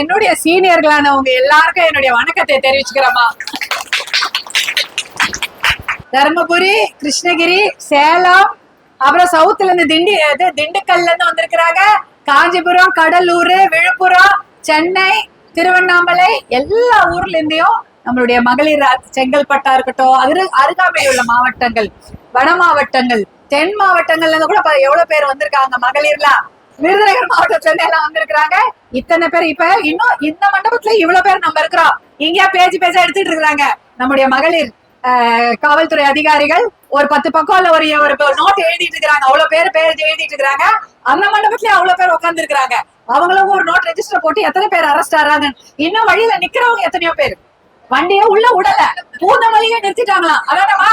என்னுடைய சீனியர்களானவங்க எல்லாருக்கும் என்னுடைய வணக்கத்தை தெரிவிச்சுக்கிறேம்மா. தருமபுரி கிருஷ்ணகிரி சேலம் அப்புறம் சவுத்துல இருந்து திண்டி இது திண்டுக்கல்ல இருந்து வந்திருக்கிறாங்க. காஞ்சிபுரம் கடலூர் விழுப்புரம் சென்னை திருவண்ணாமலை எல்லா ஊர்ல இருந்தையும் நம்மளுடைய மகளிர் செங்கல்பட்டா இருக்கட்டும் அரு அருகாமையில் உள்ள மாவட்டங்கள் வட மாவட்டங்கள் தென் மாவட்டங்கள்ல இருந்து கூட எவ்வளவு பேர் வந்திருக்காங்க மகளிர்லாம். விருதுநகர் மாவட்டத்துல இருந்து எல்லாம் வந்திருக்கிறாங்க. இத்தனை பேர் இப்ப இன்னும் இந்த மண்டபத்துல இவ்வளவு பேர் நம்ம இருக்கிறோம். இங்கேயா பேஜ் பேஜா எடுத்துட்டு இருக்கிறாங்க. நம்முடைய மகளிர் காவல்துறை அதிகாரிகள் ஒரு பத்து பக்கம் இல்ல ஒரு ஒரு நோட் எழுதிட்டு இருக்கிறாங்க. அவ்வளவு பேர் பேர் எழுதிட்டு இருக்கிறாங்க. அந்த மண்டபத்துல அவ்வளவு பேர் உட்கார்ந்து இருக்கிறாங்க. அவங்களும் ஒரு நோட் ரெஜிஸ்டர் போட்டு எத்தனை பேர் அரெஸ்ட் ஆறாங்க இன்னும் வழியில நிக்கிறவங்க எத்தனையோ பேர். வண்டியை உள்ள விடல. வழியே நிறுத்திட்டாங்களாம். அதானமா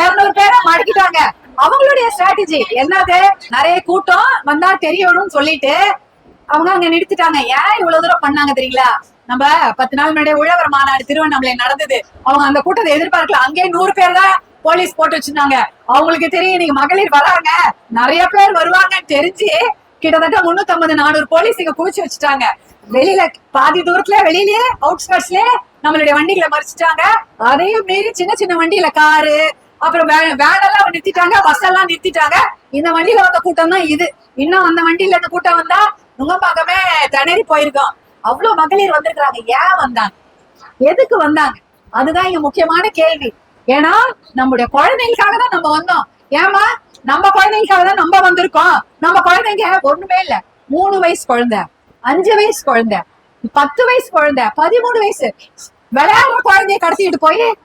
இருநூறு பேரை மடக்கிட்டாங்க. அவங்களுடைய ஸ்ட்ராட்டஜி என்னது? நிறைய கூட்டம் வந்தா தெரியணும்னு சொல்லிட்டு அவங்க அங்க நிறுத்திட்டாங்க. ஏன் இவ்வளவு தூரம் பண்ணாங்க தெரியுங்களா? நம்ம பத்து நாள் முன்னாடி உழவர் மாநாடு திருவண்ணாமலை நடந்தது. அவங்க அந்த கூட்டத்தை எதிர்பார்க்கல. அங்கேயே நூறு பேர் தான் போலீஸ் போட்டு வச்சிருந்தாங்க. அவங்களுக்கு தெரியும் இன்னைக்கு மகளிர் வராங்க. நிறைய பேர் வருவாங்கன்னு தெரிஞ்சு கிட்டத்தட்ட முன்னூத்தி ஐம்பது நானூறு போலீஸ் இங்க குவிச்சு வச்சுட்டாங்க. வெளியில பாதி தூரத்துல வெளியிலயே அவுட்ஸ்கர்ட்ஸ்லயே நம்மளுடைய வண்டிகளை மறிச்சிட்டாங்க. அதையும் மீறி சின்ன சின்ன வண்டியில காரு அப்புறம் வே- வேன் எல்லாம் நிறுத்திட்டாங்க பஸ் எல்லாம் நிறுத்திட்டாங்க. இந்த வண்டியில வந்த கூட்டம் தான் இது. இன்னும் அந்த வண்டியில இந்த கூட்டம் வந்தா நுங்கம்பாக்கமே திணறி போயிருக்கோம். அவ்வளவு மகளிர் வந்திருக்கிறாங்க. ஏன் வந்தாங்க? எதுக்கு வந்தாங்க? அதுதான் இங்க முக்கியமான கேள்வி. ஏன்னா நம்முடைய குழந்தைங்களுக்காக தான் நம்ம வந்தோம். ஏமா நம்ம குழந்தைங்களுக்காக தான் நம்ம வந்திருக்கோம். நம்ம குழந்தைங்க ஒண்ணுமே இல்ல. மூணு வயசு குழந்தை அஞ்சு வயசு குழந்தை பத்து வயசு குழந்தை பதிமூணு வயசு. விளையாடுற குழந்தைய கடத்திட்டு போய்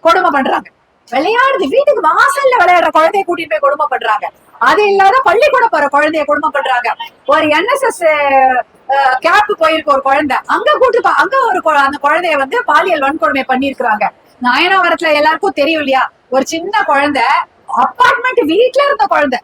கொடுமை பண்றாங்க. விளையாடுது. வீட்டுக்கு வாசல்ல விளையாடுற குழந்தைய கூட்டிட்டு போய் குடும்பப்படுறாங்க அது இல்லாத பள்ளிக்கூடம் போற குழந்தைய குடும்பப்படுறாங்க பண்றாங்க. ஒரு என்எஸ்எஸ் கேப் போயிருக்க ஒரு குழந்தை. அங்க கூட்டு போ- அங்க ஒரு அந்த குழந்தைய வந்து பாலியல் வன்கொடுமை பண்ணிருக்கிறாங்க நாயனாவரத்துல எல்லாருக்கும் தெரியும் இல்லையா? ஒரு சின்ன குழந்தை அப்பார்ட்மெண்ட் வீட்டுல இருந்த குழந்தை.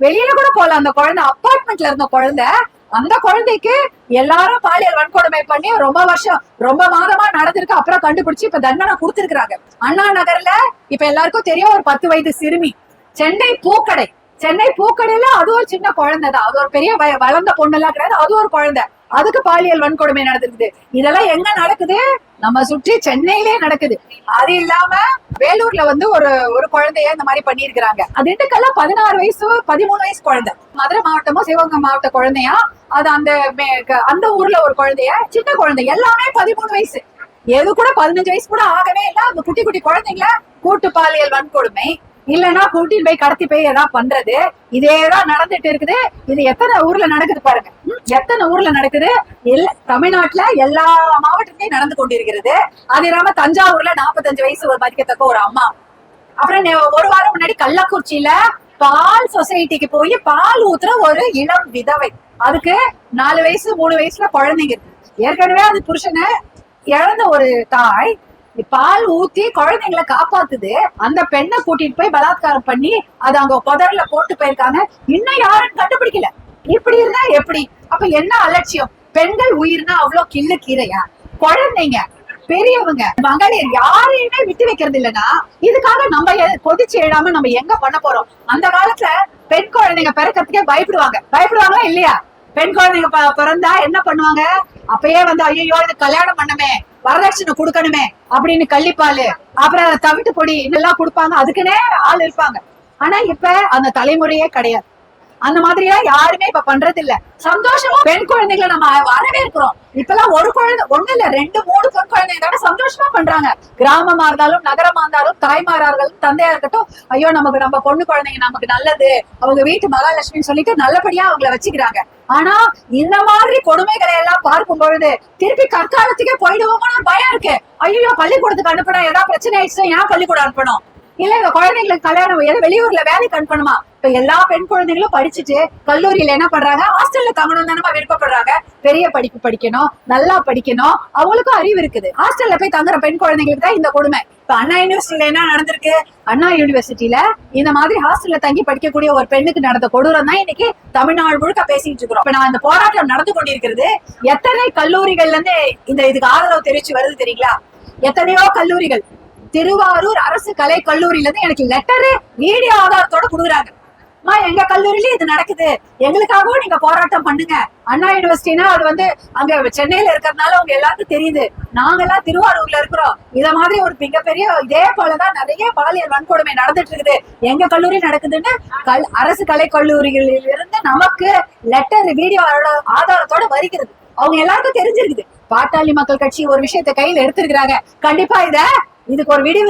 வெளியில கூட போல அந்த குழந்தை அப்பார்ட்மெண்ட்ல இருந்த குழந்தை அந்த குழந்தைக்கு எல்லாரும் பாலியல் வன்கொடுமை பண்ணி ரொம்ப வருஷம் ரொம்ப மாதமா நடந்திருக்கு. அப்புறம் கண்டுபிடிச்சு இப்ப தண்டனை கொடுத்திருக்கிறாங்க. அண்ணா நகர்ல இப்ப எல்லாருக்கும் தெரியும் ஒரு பத்து வயது சிறுமி. சென்னை பூக்கடை. சென்னை பூக்கடையில அது ஒரு சின்ன குழந்தை தான் அது ஒரு பெரிய வளர்ந்த பொண்ணு எல்லாம் கிடையாது. அது ஒரு குழந்தை. அதுக்கு பாலியல் வன்கொடுமை நடந்திருக்குது. இதெல்லாம் எங்க நடக்குது? நம்ம சுற்றி சென்னையிலே நடக்குது. அது இல்லாம வேலூர்ல வந்து ஒரு ஒரு குழந்தைய இந்த மாதிரி பண்ணியிருக்கிறாங்க. அது திண்டுக்கல்ல பதினாறு வயசு பதிமூணு வயசு குழந்தை. மதுரை மாவட்டமோ சிவகங்கை மாவட்ட குழந்தையா? அது அந்த மே- அந்த ஊர்ல ஒரு குழந்தைய? சின்ன குழந்தை. எல்லாமே பதிமூணு வயசு. எது கூட பதினஞ்சு வயசு கூட ஆகவே இல்ல. அந்த குட்டி குட்டி குழந்தைங்கள கூட்டு பாலியல் வன்கொடுமை. இல்லைன்னா கூட்டிட்டு போய் கடத்தி போய் ஏதாவது பண்றது. இதேதான் நடந்துட்டு இருக்குது. இது எத்தனை ஊர்ல நடக்குது பாருங்க. எத்தனை ஊர்ல நடக்குது? இல்ல தமிழ்நாட்டுல எல்லா மாவட்டத்திலயும் நடந்து கொண்டிருக்கிறது. அது இல்லாம தஞ்சாவூர்ல நாற்பத்தஞ்சு வயசு ஒரு மதிக்கத்தக்க ஒரு அம்மா. அப்புறம் ஒரு வாரம் முன்னாடி கள்ளக்குறிச்சியில பால் சொசைட்டிக்கு போய் பால் ஊத்துற ஒரு இளம் விதவை. அதுக்கு நாலு வயசு மூணு வயசுல குழந்தைங்க இருக்கு. ஏற்கனவே அது புருஷனை இழந்த ஒரு தாய் பால் ஊத்தி குழந்தைங்களை காப்பாத்துது. அந்த பெண்ணை கூட்டிட்டு போய் பலாத்காரம் பண்ணி அதை அங்க புதர்ல போட்டு போயிருக்காங்க. இன்னும் யாரும் கண்டுபிடிக்கல. இப்படி இருந்தா எப்படி? அப்ப என்ன அலட்சியம்? பெண்கள் உயிர்னா அவ்வளவு கில்லு கீரையா? குழந்தைங்க பெரியவங்க மகளிர் யாரையுமே விட்டு வைக்கிறது இல்லைன்னா இதுக்காக நம்ம எ- கொதிச்சு எழாம நம்ம எங்க பண்ண போறோம்? அந்த காலத்துல பெண் குழந்தைங்க பிறக்கிறதுக்கே பயப்படுவாங்க. பயப்படுவாங்களா இல்லையா? பெண் குழந்தைங்க பிறந்தா என்ன பண்ணுவாங்க? அப்பயே வந்து ஐயோ இது கல்யாணம் பண்ணமே. வரதட்சணை கொடுக்கணுமே அப்படின்னு கள்ளிப்பாலு அப்புறம் தவிட்டு பொடி இதெல்லாம் கொடுப்பாங்க. அதுக்குன்னே ஆள் இருப்பாங்க. ஆனா இப்ப அந்த தலைமுறையே கிடையாது. அந்த மாதிரி எல்லாம் யாருமே இப்ப பண்றது இல்ல சந்தோஷமா பெண் குழந்தைகளை நம்ம வரவேற்கிறோம். இப்பெல்லாம் ஒரு குழந்தை ஒண்ணு இல்ல ரெண்டு மூணு பெண் குழந்தைங்க கூட சந்தோஷமா பண்றாங்க. கிராமமா இருந்தாலும் நகரமா இருந்தாலும் தாய்மாரார்கள் தந்தையா இருக்கட்டும் ஐயோ நமக்கு நம்ம பொண்ணு குழந்தைங்க நமக்கு நல்லது அவங்க வீட்டு மகாலட்சுமின்னு சொல்லிட்டு நல்லபடியா அவங்கள வச்சுக்கிறாங்க. ஆனா இந்த மாதிரி கொடுமைகளை எல்லாம் பார்க்கும் பொழுது திருப்பி கற்காலத்துக்கே போயிடுவோமோன்னு பயம் இருக்கு. ஐயோ பள்ளிக்கூடத்துக்கு அனுப்பினா ஏதாவது பிரச்சனை ஆயிடுச்சுன்னா ஏன் பள்ளிக்கூடம் அனுப்பணும்? இல்ல இந்த குழந்தைங்களுக்கு கல்யாணம் ஏதோ வெளியூர்ல வேலைக்கு அனுப்பணுமா இப்ப எல்லா பெண் குழந்தைகளும் படிச்சுட்டு கல்லூரியில என்ன பண்றாங்க? ஹாஸ்டல்ல தங்கணும் தானே விருப்பப்படுறாங்க. பெரிய படிப்பு படிக்கணும் நல்லா படிக்கணும். அவங்களுக்கும் அறிவு இருக்குது. ஹாஸ்டல்ல போய் தங்குற பெண் குழந்தைங்களுக்கு தான் இந்த கொடுமை. இப்ப அண்ணா யூனிவர்சிட்டியில என்ன நடந்திருக்கு? அண்ணா யூனிவர்சிட்டியில இந்த மாதிரி ஹாஸ்டல்ல தங்கி படிக்கக்கூடிய ஒரு பெண்ணுக்கு நடந்த கொடூரம் தான் இன்னைக்கு தமிழ்நாடு முழுக்க பேசிட்டு இருக்கிறோம். இப்ப நான் இந்த போராட்டம் நடந்து கொண்டிருக்கிறது எத்தனை கல்லூரிகள்ல இருந்து இந்த இதுக்கு ஆதரவு தெரிவிச்சு வருது தெரியுங்களா? எத்தனையோ கல்லூரிகள். திருவாரூர் அரசு கலை கல்லூரியில இருந்து எனக்கு லெட்டரு வீடியோ ஆதாரத்தோட கொடுக்குறாங்க. மா எங்க கல்லூரியில இது நடக்குது. எங்களுக்காகவும் நீங்க போராட்டம் பண்ணுங்க. அண்ணா யூனிவர்சிட்டினா அது வந்து அங்க சென்னையில இருக்கிறதுனால அவங்க எல்லாருக்கும் தெரியுது. நாங்கெல்லாம் திருவாரூர்ல இருக்கிறோம். இத மாதிரி ஒரு மிகப்பெரிய இதே போலதான் நிறைய பாலியல் வன்கொடுமை நடந்துட்டு இருக்குது. எங்க கல்லூரி நடக்குதுன்னு கல் அரசு கலை கல்லூரிகளில் இருந்து நமக்கு லெட்டர் வீடியோ ஆதாரத்தோட வருகிறது. அவங்க எல்லாருக்கும் தெரிஞ்சிருக்குது. பாட்டாளி மக்கள் கட்சி ஒரு விஷயத்தை கையில எடுத்திருக்கிறாங்க. கண்டிப்பா இத இதுக்கு ஒரு வீடியோ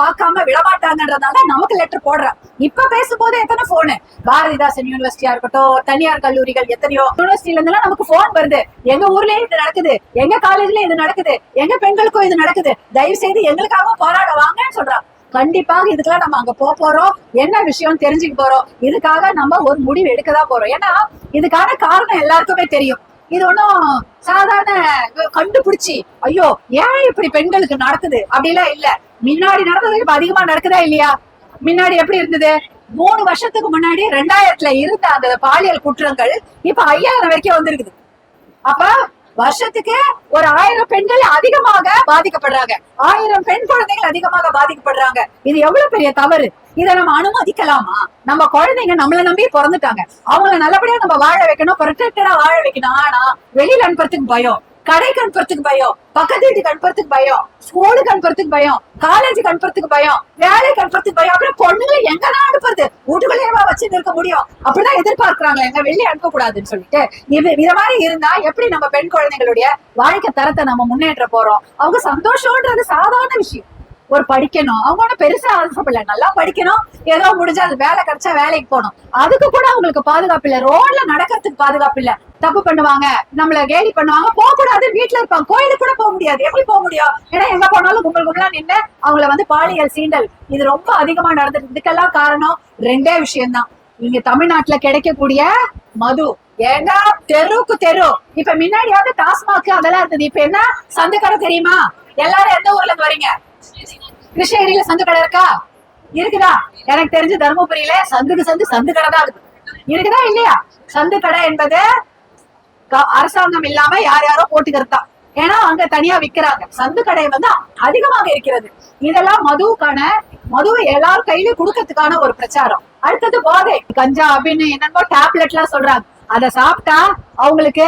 பார்க்காம விடமாட்டாங்கன்றதுனால நமக்கு லெட்டர் போடுறேன். இப்ப பேசும்போது எத்தனை போனு பாரதிதாசன் யூனிவர்சிட்டியா இருக்கட்டும் தனியார் கல்லூரிகள் எத்தனையோ யூனிவர்சிட்டில இருந்தெல்லாம் நமக்கு போன் வருது. எங்க ஊர்லயும் இது நடக்குது எங்க காலேஜ்லயும் இது நடக்குது எங்க பெண்களுக்கும் இது நடக்குது. தயவு செய்து எங்களுக்காக போராட வாங்கன்னு சொல்றான். கண்டிப்பாக இதுக்கெல்லாம் நம்ம அங்க போக போறோம். என்ன விஷயம் தெரிஞ்சுக்க போறோம்? இதுக்காக நம்ம ஒரு முடிவு எடுக்க தான் போறோம். ஏன்னா இதுக்கான காரணம் எல்லாருக்குமே தெரியும். இது ஒண்ணும் சாதாரண கண்டுபிடிச்சி ஐயோ ஏன் இப்படி பெண்களுக்கு நடக்குது? அப்படிலாம் இல்ல. முன்னாடி நடந்தது இப்ப அதிகமா நடக்குதா இல்லையா? முன்னாடி எப்படி இருந்தது? மூணு வருஷத்துக்கு முன்னாடி ரெண்டாயிரத்துல இருந்த அந்த பாலியல் குற்றங்கள் இப்ப ஐயாயிரம் வரைக்கும் வந்திருக்குது. அப்ப வருஷத்துக்கு ஒரு ஆயிரம் பெண்கள் அதிகமாக பாதிக்கப்படுறாங்க. ஆயிரம் பெண் குழந்தைகள் அதிகமாக பாதிக்கப்படுறாங்க. இது எவ்வளவு பெரிய தவறு? இதை நம்ம அனுமதிக்கலாமா? நம்ம குழந்தைங்க நம்மள நம்பி பிறந்துட்டாங்க. அவங்கள நல்லபடியா நம்ம வாழ வைக்கணும். ப்ரொடெக்டடா வாழ வைக்கணும். ஆனா வெளியில அனுப்புறதுக்கு பயம். கடைக்கு அனுப்புறதுக்கு பயம் பக்கத்து வீட்டுக்கு அனுப்புறதுக்கு பயம் ஸ்கூலுக்கு அனுப்புறதுக்கு பயம் காலேஜுக்கு அனுப்புறதுக்கு பயம் வேலைக்கு அனுப்புறதுக்கு பயம். அப்புறம் பொண்ணுங்களை எங்கதான் அனுப்புறது? வீட்டுக்குள்ளேயேவா வச்சுட்டு இருக்க முடியும். அப்படிதான் எதிர்பார்க்கிறாங்க. எங்க வெளியே அனுப்ப கூடாதுன்னு சொல்லிட்டு இது மாதிரி இருந்தா எப்படி நம்ம பெண் குழந்தைகளுடைய வாழ்க்கை தரத்தை நம்ம முன்னேற்ற போறோம்? அவங்க சந்தோஷம்ன்றது சாதாரண விஷயம். ஒரு படிக்கணும். அவங்க ஒன்றும் பெருசா ஆசைப்படல நல்லா படிக்கணும். ஏதோ முடிஞ்சா அது வேலை கிடைச்சா வேலைக்கு போகணும். அதுக்கு கூட அவங்களுக்கு பாதுகாப்பு இல்ல. ரோட்ல நடக்கிறதுக்கு பாதுகாப்பு இல்ல. தப்பு பண்ணுவாங்க. நம்மள கேலி பண்ணுவாங்க. போக கூடாது. வீட்டுல இருப்பாங்க. கோயிலுக்கு கூட போக முடியாது. எப்படி போக முடியும்? ஏன்னா எங்க போனாலும் கும்பல் கும்பலா நின்று அவங்கள வந்து பாலியல் சீண்டல். இது ரொம்ப அதிகமா நடந்துட்டு இதுக்கெல்லாம் காரணம் ரெண்டே விஷயம்தான். இங்க தமிழ்நாட்டுல கிடைக்கக்கூடிய மது. ஏன்னா தெருவுக்கு தெரு. இப்ப முன்னாடியாவது டாஸ்மாக் அதெல்லாம் இருந்தது. இப்ப என்ன? சந்து தெரியுமா? எல்லாரும் எந்த ஊர்ல இருந்து வரீங்க? கிருஷ்ணகிரியில சந்து கடை இருக்கா? இருக்குதா? எனக்கு தெரிஞ்சு தருமபுரியில சந்துக்கு சந்து சந்து கடை தான் இருக்கு. இருக்குதா இல்லையா? சந்து கடை என்பது அரசாங்கம் இல்லாம யார் யாரோ போட்டுக்கிறது. தான் ஏன்னா அங்க தனியா விக்கிறாங்க. சந்து கடை வந்து அதிகமாக இருக்கிறது. இதெல்லாம் மதுவுக்கான மதுவை எல்லார் கையிலயும் கொடுக்கறதுக்கான ஒரு பிரச்சாரம். அடுத்தது போதை கஞ்சா அப்படின்னு என்னென்னமோ டேப்லெட் எல்லாம் சொல்றாங்க. அத சாப்பிட்டா அவங்களுக்கு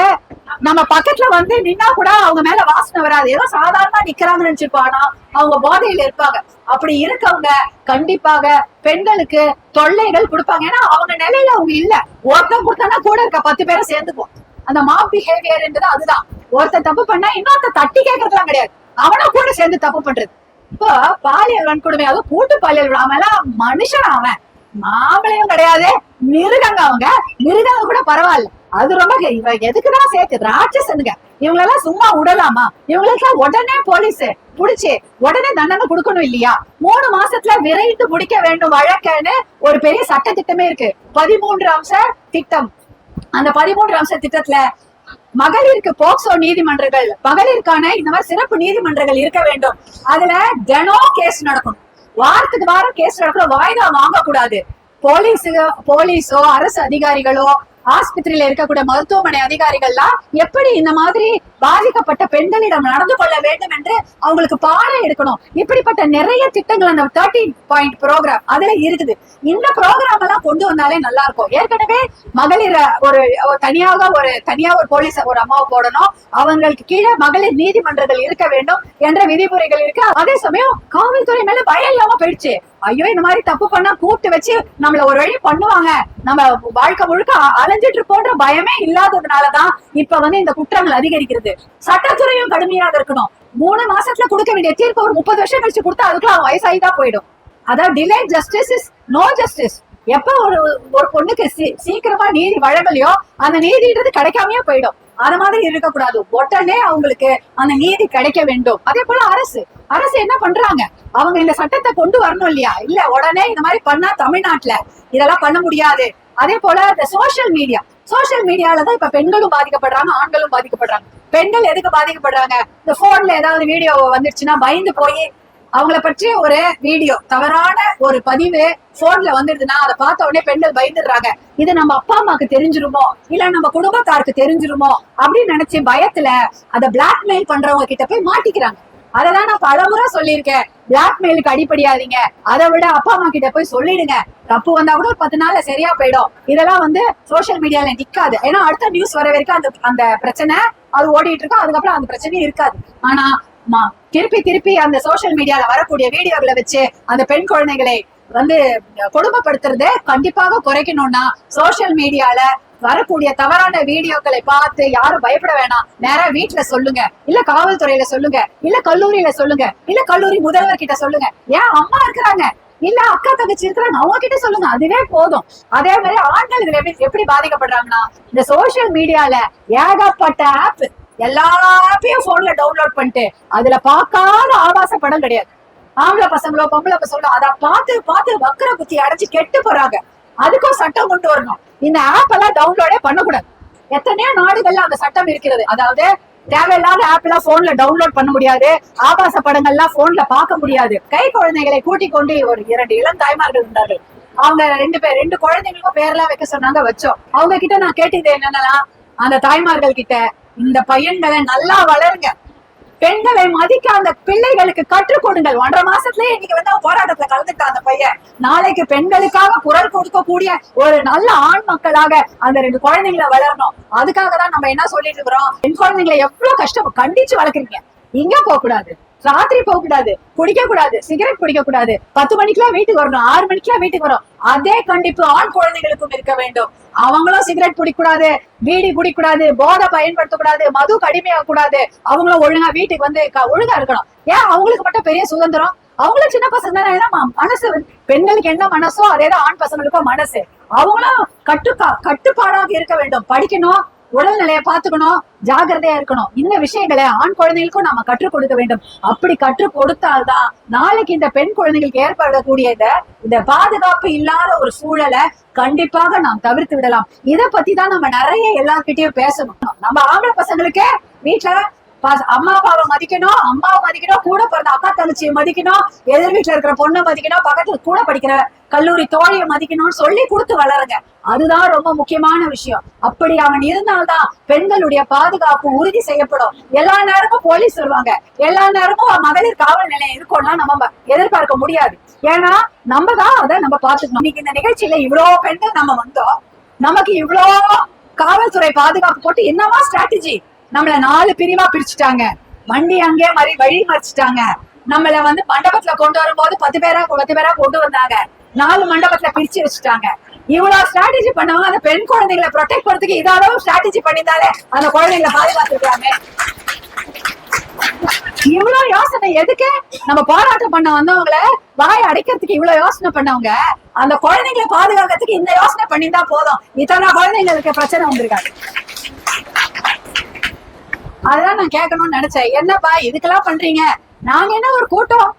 நம்ம பக்கத்துல வந்து நின்னா கூட அவங்க மேல வாசனை வராது. ஏதோ சாதாரணமா நிக்கிறாங்கன்னு நினைச்சிருப்பானா? அவங்க போதையில இருப்பாங்க. அப்படி இருக்கவங்க கண்டிப்பாக பெண்களுக்கு தொல்லைகள் கொடுப்பாங்க. ஏன்னா அவங்க நிலையில அவங்க இல்ல. ஒருத்தன் கொடுத்தானா கூட இருக்க பத்து பேரை சேர்ந்துப்போம் அந்த மாப் பிஹேவியர் என்றது அதுதான். ஒருத்தன் தப்பு பண்ணா இன்னொருத்த தட்டி கேட்கறதுலாம் கிடையாது. அவனும் கூட சேர்ந்து தப்பு பண்றது. இப்போ பாலியல் வன்கொடுமை அதுவும் கூட்டு பாலியல் அவன் எல்லாம் மனுஷன் அவன். மாம்பளையும் கிடையாது மிருகங்க அவங்க. மிருகங்க கூட பரவாயில்ல. அது ரொம்ப கே- இவ எதுக்குதான் சேர்த்து? ராட்சசனுங்க. இவங்களெல்லாம் சும்மா விடலாமா இவங்களுக்கெல்லாம் உடனே போலீஸ் புடிச்சு உடனே தண்டனை கொடுக்கணும் இல்லையா? மூணு மாசத்துல விரைந்து முடிக்க வேண்டும் வழக்கன்னு ஒரு பெரிய சட்ட திட்டமே இருக்கு. பதிமூன்று அம்ச திட்டம். அந்த பதிமூன்று அம்ச திட்டத்துல மகளிருக்கு போக்சோ நீதிமன்றங்கள் மகளிருக்கான இந்த மாதிரி சிறப்பு நீதிமன்றங்கள் இருக்க வேண்டும். அதுல தினம் கேஸ் நடக்கணும். வாரத்துக்கு வாரம் கேஸ் நடக்கணும். வாய்தா வாங்க கூடாது போலீஸ் போலீஸோ அரசு அதிகாரிகளோ ஆஸ்பத்திரியில இருக்கக்கூடிய மருத்துவமனை அதிகாரிகள்லாம் எப்படி இந்த மாதிரி பாதிக்கப்பட்ட பெண்களிடம் நடந்து கொள்ள வேண்டும் என்று அவங்களுக்கு பாடம் எடுக்கணும். இப்படிப்பட்ட நிறைய திட்டங்கள் அந்த தேர்ட்டீன் பாயிண்ட் ப்ரோக்ராம் அதுல இருக்குது. இந்த ப்ரோக்ராம் எல்லாம் கொண்டு வந்தாலே நல்லா இருக்கும் ஏற்கனவே மகளிர் ஒரு ஒரு தனியாக ஒரு தனியா ஒரு போலீஸ் ஒரு அம்மாவை போடணும். அவங்களுக்கு கீழே மகளிர் நீதிமன்றங்கள் இருக்க வேண்டும் என்ற விதிமுறைகள் இருக்கு. அதே சமயம் காவல்துறை மேல பயம் இல்லாம போயிடுச்சு. ஐயோ இந்த மாதிரி தப்பு பண்ணா கூப்பிட்டு வச்சு நம்மள ஒரு வழி பண்ணுவாங்க. நம்ம வாழ்க்கை முழுக்க அலைஞ்சிட்டு இருப்போன்ற பயமே இல்லாததுனாலதான் இப்ப வந்து இந்த குற்றங்கள் அதிகரிக்கிறது. சட்டத்துறையும் கடுமையாக இருக்கணும். மூணு மாசத்துல கொடுக்க வேண்டிய தீர்ப்பு ஒரு முப்பது வருஷம் கழிச்சு கொடுத்தா அதுக்குள்ள அவன் வயசாகிதான் போயிடும். அதாவது delay justice is no justice எப்ப ஒரு ஒரு பொண்ணுக்கு சீ- சீக்கிரமா நீதி வழங்கலையோ அந்த நீதின்றது கிடைக்காமயே போயிடும். அது மாதிரி இருக்கக்கூடாது. உடனே அவங்களுக்கு அந்த நீதி கிடைக்க வேண்டும். அதே போல அரசு. அரசு என்ன பண்றாங்க? அவங்க இந்த சட்டத்தை கொண்டு வரணும் இல்லையா? இல்ல உடனே இந்த மாதிரி பண்ணா தமிழ்நாட்டுல இதெல்லாம் பண்ண முடியாது. அதே போல இந்த சோசியல் மீடியா சோசியல் மீடியால தான் இப்ப பெண்களும் பாதிக்கப்படுறாங்க ஆண்களும் பாதிக்கப்படுறாங்க. பெண்கள் எதுக்கு பாதிக்கப்படுறாங்க? இந்த போன்ல ஏதாவது வீடியோ வந்துருச்சுன்னா பயந்து போய் அவங்கள பற்றி ஒரு வீடியோ தவறான ஒரு பதிவு போன்ல வந்துடுதுன்னா அதை பார்த்த உடனே பெண்கள் பயந்துடுறாங்க. இது நம்ம அப்பா அம்மாக்கு தெரிஞ்சிருமோ? இல்ல நம்ம குடும்பத்தாருக்கு தெரிஞ்சிருமோ? அப்படின்னு நினைச்சு பயத்துல அதை பிளாக்மெயில் பண்றவங்க கிட்ட போய் மாட்டிக்கிறாங்க. அதெல்லாம் நான் பலமுறை சொல்லியிருக்கேன். பிளாக்மெயிலுக்கு அடிப்படையாதீங்க அதை விட அப்பா அம்மா கிட்ட போய் சொல்லிடுங்க. தப்பு வந்தா கூட ஒரு பத்து நாள்ல சரியா போயிடும். இதெல்லாம் வந்து சோஷியல் மீடியால நிக்காது. ஏன்னா அடுத்த நியூஸ் வர வரைக்கும் அந்த அந்த பிரச்சனை அது ஓடிட்டு இருக்கும். அதுக்கப்புறம் அந்த பிரச்சனையும் இருக்காது. ஆனா திருப்பி திருப்பி அந்த சோஷியல் மீடியால வரக்கூடிய வீடியோகளை வச்சு அந்த பெண் குழந்தைகளை வந்து கொடுமைப்படுத்துறதை கண்டிப்பாக குறைக்கணும்னா சோஷியல் மீடியால வரக்கூடிய தவறான வீடியோக்களை பார்த்து யாரும் பயப்பட வேணாம். நேரா வீட்டுல சொல்லுங்க. இல்ல காவல்துறையில சொல்லுங்க. இல்ல கல்லூரியில சொல்லுங்க. இல்ல கல்லூரி முதல்வர் கிட்ட சொல்லுங்க. ஏன் அம்மா இருக்கிறாங்க? இல்ல அக்கா தங்கச்சி இருக்கிறாங்க. அவங்க கிட்ட சொல்லுங்க. அதுவே போதும். அதே மாதிரி ஆண்கள் இதுல எப்படி எப்படி பாதிக்கப்படுறாங்கன்னா இந்த சோஷியல் மீடியால ஏகப்பட்ட ஆப் எல்லாத்தையும் போன்ல டவுன்லோட் பண்ணிட்டு அதுல பார்க்காத ஆபாச படம் கிடையாது. ஆம்பளை பசங்களோ பொம்பளை பசங்களோ அதை பார்த்து பார்த்து வக்கர புத்தி அடைச்சு கெட்டு போறாங்க. அதுக்கும் சட்டம் கொண்டு வரணும். இந்த ஆப் எல்லாம் டவுன்லோடே பண்ணக்கூடாது. எத்தனையோ நாடுகள்ல அந்த சட்டம் இருக்கிறது. அதாவது தேவையில்லாத ஆப் எல்லாம் போன்ல டவுன்லோட் பண்ண முடியாது. ஆபாச படங்கள்லாம் போன்ல பார்க்க முடியாது. கை குழந்தைகளை கூட்டிக் கொண்டு ஒரு இரண்டு இளம் தாய்மார்கள் இருந்தார்கள். அவங்க ரெண்டு பேர் ரெண்டு குழந்தைங்களுக்கும் பேர்லாம் வைக்க சொன்னாங்க வச்சோம். அவங்க கிட்ட நான் கேட்டது என்னன்னா அந்த தாய்மார்கள் கிட்ட இந்த பையன்களை நல்லா வளருங்க. பெண்களை மதிக்க அந்த பிள்ளைகளுக்கு கற்றுக் கொடுங்கள். ஒன்றரை மாசத்துலயே இன்னைக்கு வந்து போராட்டத்துல கலந்துட்டான் அந்த பையன். நாளைக்கு பெண்களுக்காக குரல் கொடுக்கக்கூடிய ஒரு நல்ல ஆண் மக்களாக அந்த ரெண்டு குழந்தைங்களை வளரணும். அதுக்காக தான் நம்ம என்ன சொல்லிட்டு இருக்கிறோம்? பெண் குழந்தைங்களை எவ்வளவு கஷ்டம் கண்டிச்சு வளர்க்குறீங்க. இங்க போக கூடாது ராத்திரி போக கூடாது குடிக்க கூடாது சிகரெட் குடிக்க கூடாது பத்து மணிக்கெல்லாம் வீட்டுக்கு வரணும் ஆறு மணிக்கெல்லாம் வீட்டுக்கு வரும் அதே கண்டிப்பு ஆண் குழந்தைகளுக்கும் இருக்க வேண்டும். அவங்களும் சிகரெட் குடிக்கூடாது பீடி குடிக்கூடாது போதை பயன்படுத்தக்கூடாது மது கடுமையாக கூடாது அவங்களும் ஒழுங்கா வீட்டுக்கு வந்து ஒழுங்கா இருக்கணும். ஏன்? அவங்களுக்கு மட்டும் பெரிய சுதந்திரம். அவங்களும் சின்ன பசங்க தானே. ஏன்னா மனசு? பெண்களுக்கு என்ன மனசோ அதேதான் ஆண் பசங்களுக்கும் மனசு. அவங்களும் கட்டுப்பா கட்டுப்பாடாக இருக்க வேண்டும். படிக்கணும் உடல்நிலையை பார்த்துக்கணும் ஜாகிரதையா இருக்கணும். இந்த விஷயங்களை ஆண் குழந்தைகளுக்கும் நாம கற்றுக் கொடுக்க வேண்டும். அப்படி கற்றுக் கொடுத்தால்தான் நாளைக்கு இந்த பெண் குழந்தைகளுக்கு ஏற்படக்கூடிய இந்த பாதுகாப்பு இல்லாத ஒரு சூழலை கண்டிப்பாக நாம் தவிர்த்து விடலாம். இதை பத்தி தான் நம்ம நிறைய எல்லார்கிட்டயும் பேசணும். நம்ம ஆம்பளை பசங்களுக்கே வீட்டுல அம்மா அப்பாவை மதிக்கணும் அம்மாவை மதிக்கணும் கூட பிறந்த அக்கா தங்கச்சியை மதிக்கணும் எதிர் வீட்டுல இருக்கிற பொண்ணை மதிக்கணும் பக்கத்துல கூட படிக்கிற கல்லூரி தோழியை மதிக்கணும்னு சொல்லி கொடுத்து வளருங்க. அதுதான் ரொம்ப முக்கியமான விஷயம். அப்படி அவன் இருந்தால்தான் பெண்களுடைய பாதுகாப்பு உறுதி செய்யப்படும். எல்லா நேரமும் போலீஸ் வருவாங்க. எல்லா நேரமும் மகளிர் காவல் நிலையம் இருக்கும்னா நம்ம எதிர்பார்க்க முடியாது. ஏன்னா நம்ம தான் அதை நம்ம பாத்துக்கணும் இன்னைக்கு இந்த நிகழ்ச்சியில இவ்வளவு பெண்கள் நம்ம வந்தோம். நமக்கு இவ்வளோ காவல்துறை பாதுகாப்பு போட்டு என்னவா ஸ்ட்ராட்டஜி நம்மள நாலு பிரிவா பிரிச்சுட்டாங்க. வண்டி அங்கே மாதிரி வழி மறிச்சிட்டாங்க. நம்மள வந்து மண்டபத்துல கொண்டு வரும்போது பத்து பேரா பத்து பேரா கொண்டு வந்தாங்க. நாலு மண்டபத்துல பிரிச்சு வச்சுட்டாங்க. இவ்வளவு ஸ்ட்ராட்டஜி பண்ணவங்க அந்த பெண் குழந்தைகளை ப்ரொடெக்ட் பண்றதுக்கு இதளவு ஸ்ட்ராட்டஜி பண்ணியிருந்தாலே அந்த குழந்தைகளை பாதுகாத்துருக்காங்க இவ்வளவு யோசனை எதுக்கு? நம்ம போராட்டம் பண்ண வந்தவங்கள வாய் அடைக்கிறதுக்கு இவ்வளவு யோசனை பண்ணவங்க. அந்த குழந்தைங்களை பாதுகாக்கிறதுக்கு இந்த யோசனை பண்ணியிருந்தா போதும். இத்தனை குழந்தைங்களுக்கு பிரச்சனை வந்திருக்காங்க அதுதான் நான் கேட்கணும்னு நினைச்சேன். என்னப்பா இதுக்கெல்லாம் பண்றீங்க? நாங்க என்ன ஒரு கூட்டம்?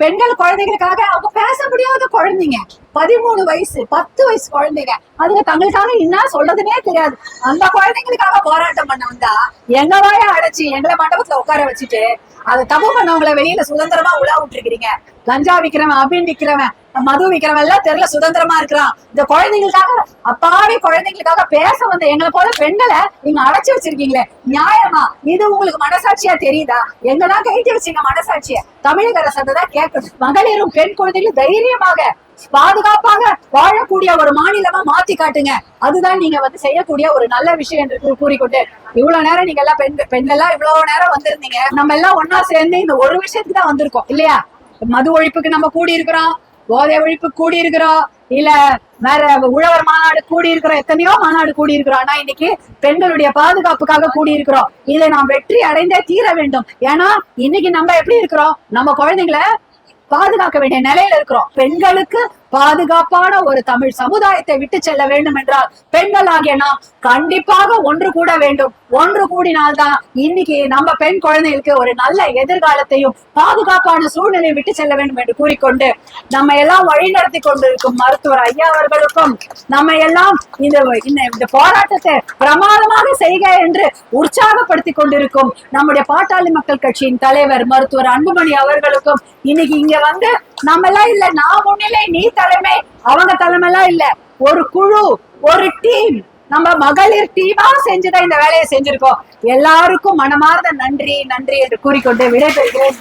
பெண்கள் குழந்தைகளுக்காக அவங்க பேச முடியாத குழந்தைங்க. பதிமூணு வயசு பத்து வயசு குழந்தைங்க. அதுங்க தங்களுக்காக என்ன சொல்றதுனே தெரியாது. அந்த குழந்தைங்களுக்காக போராட்டம் பண்ண வந்தா எங்க வாய அடைச்சு எங்களை மண்டபத்துல உட்கார வச்சுட்டு அதை தப்பு பண்ணவங்களை வெளியில சுதந்திரமா உலா விட்டுருக்கீங்க கஞ்சா விக்கிறவன் அபின் விக்கிறவன் மது விக்கிறவன் எல்லாம் தெருல சுதந்திரமா இருக்கிறான். இந்த குழந்தைங்களுக்காக அப்பாவி குழந்தைங்களுக்காக பேச வந்த எங்களை போல பெண்களை நீங்க அடைச்சு வச்சிருக்கீங்களே. நியாயமா? இது உங்களுக்கு மனசாட்சியா தெரியுதா? எங்கதான் கைட்டு வச்சீங்க மனசாட்சிய? தமிழக அரசதான் கேட்கணும். மகளிரும் பெண் குழந்தைகளும் தைரியமாக பாதுகாப்பாக வாழக்கூடிய ஒரு மாநிலமா மாத்தி காட்டுங்க. அதுதான் நீங்க வந்து செய்யக்கூடிய ஒரு நல்ல விஷயம் என்று கூறிக்கொண்டு இவ்வளவு நேரம் நீங்க எல்லாம் பெண் பெண்கள்லாம் இவ்வளவு நேரம் வந்திருந்தீங்க. நம்ம எல்லாம் ஒன்னா சேர்ந்து இந்த ஒரு விஷயத்துக்கு தான் வந்திருக்கோம். இல்லையா? மது ஒழிப்புக்கு நம்ம கூடி இருக்கிறோம் போதை ஒழிப்பு கூடி இருக்கிறோம் இல்ல வேற உழவர் மாநாடு கூடி இருக்கிறோம் எத்தனையோ மாநாடு கூடி இருக்கிறோம் ஆனா இன்னைக்கு பெண்களுடைய பாதுகாப்புக்காக கூடி இருக்கிறோம் இதை நாம் வெற்றி அடைந்தே தீர வேண்டும். ஏன்னா இன்னைக்கு நம்ம எப்படி இருக்கிறோம்? நம்ம குழந்தைங்களை பாதுகாக்க வேண்டிய நிலையில இருக்கிறோம். பெண்களுக்கு பாதுகாப்பான ஒரு தமிழ் சமுதாயத்தை விட்டு செல்ல வேண்டும் என்றால் பெண்கள் ஆகிய நாம் கண்டிப்பாக ஒன்று கூட வேண்டும். ஒன்று கூடினால்தான் இன்னைக்கு நம்ம பெண் குழந்தைகளுக்கு ஒரு நல்ல எதிர்காலத்தையும் பாதுகாப்பான சூழ்நிலையை விட்டு செல்ல வேண்டும் என்று கூறிக்கொண்டு நம்ம எல்லாம் வழிநடத்தி கொண்டிருக்கும் மருத்துவர் ஐயா அவர்களுக்கும் நம்ம எல்லாம் இந்த இந்த இந்த போராட்டத்தை பிரமாதமாக செய்க என்று உற்சாகப்படுத்தி கொண்டிருக்கும் நம்முடைய பாட்டாளி மக்கள் கட்சியின் தலைவர் மருத்துவர் அன்புமணி அவர்களுக்கும் இன்னைக்கு இங்க வந்து நம்ம எல்லாம் இல்ல. நான் முன்னிலை நீ தலைமை. அவங்க தலைமை எல்லாம் இல்ல. ஒரு குழு ஒரு டீம். நம்ம மகளிர் டீமா செஞ்சுதான் இந்த வேலையை செஞ்சிருக்கோம். எல்லாருக்கும் மனமார்ந்த நன்றி நன்றி என்று கூறிக்கொண்டு விடைபெறுகிறேன்.